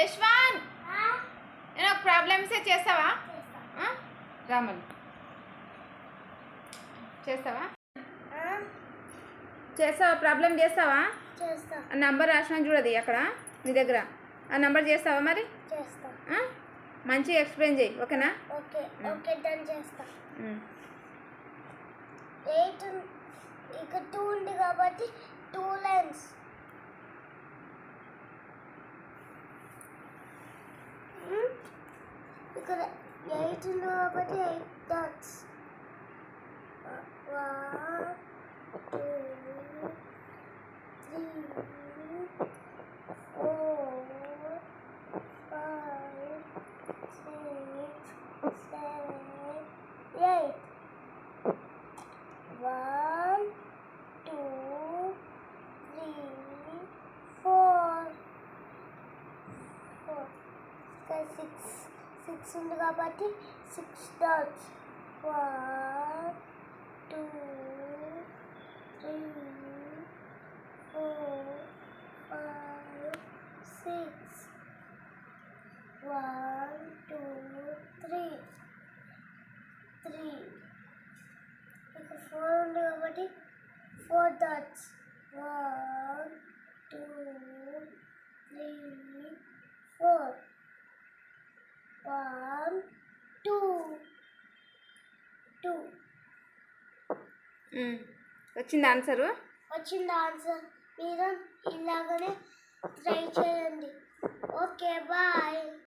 యశ్వాన్! నేను ప్రాబ్లమ్సే చేస్తావా? ఆ? రామల్. చేస్తావా? చేస్తావా? ప్రాబ్లం చేస్తావా? చేస్తా. ఆ నంబర్ రాసిన చూడది అక్కడ నీ దగ్గర. ఆ నంబర్ చేస్తావా మరి? మంచిగా ఎక్స్ప్లెయిన్ చేయి ఓకేనా? ఓకే ఓకే డన్ చేస్తా. ఎయిట్ ఇక టూ ఉంది కాబట్టి two lines. because I need to know about the eight dots. One, two, three, four, five, six, seven, eight. Thank you. Six six ఉంది కాబట్టి six dots one two three four five six one two three three ఇక్కడ four ఉంది కాబట్టి four dots one two three four one two two. వచ్చింది answer? వచ్చింది answer. మీరు ఇలాగనే try చేయండి. Okay bye.